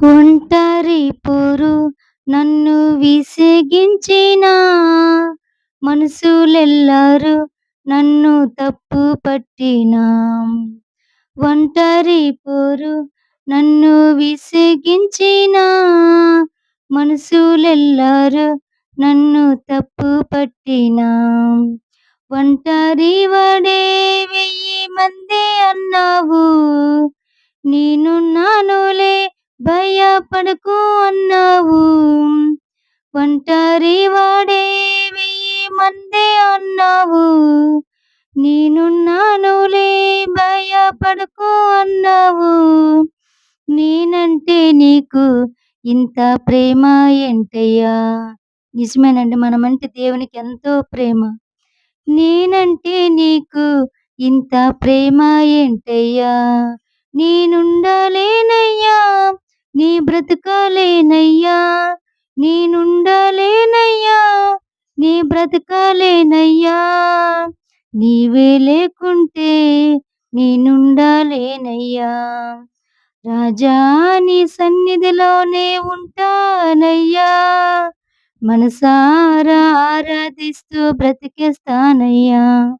ఒంటరి పోరు నన్ను విసిగించిన మనుషులెల్లరూ నన్ను తప్పు పట్టిన ఒంటరి పోరు నన్ను విసిగించిన మనుషులెల్లరూ నన్ను తప్పు పట్టిన ఒంటరి వడే వెయ్యి మంది అన్నావు నేనున్నాను భయపడకు అన్నావు ఒంటరి వాడే వెయ్యి మంది అన్నావు. నేనున్నానులే భయపడకు అన్నావు నేనంటే నీకు ఇంత ప్రేమ ఏంటయ్యా? నిజమేనండి మనమంటే దేవునికి ఎంతో ప్రేమ. నేనంటే నీకు ఇంత ప్రేమ ఏంటయ్యా? నేనుండలేనయ్యా బ్రతకలేనయ్యా నేనుండలేనయ్యా నీ బ్రతకలేనయ్యా. నీవే లేకుంటే నేనుండలేనయ్యా రాజా నీ సన్నిధిలోనే ఉంటానయ్యా. మనసారా ఆరాధిస్తూ బ్రతికేస్తానయ్యా.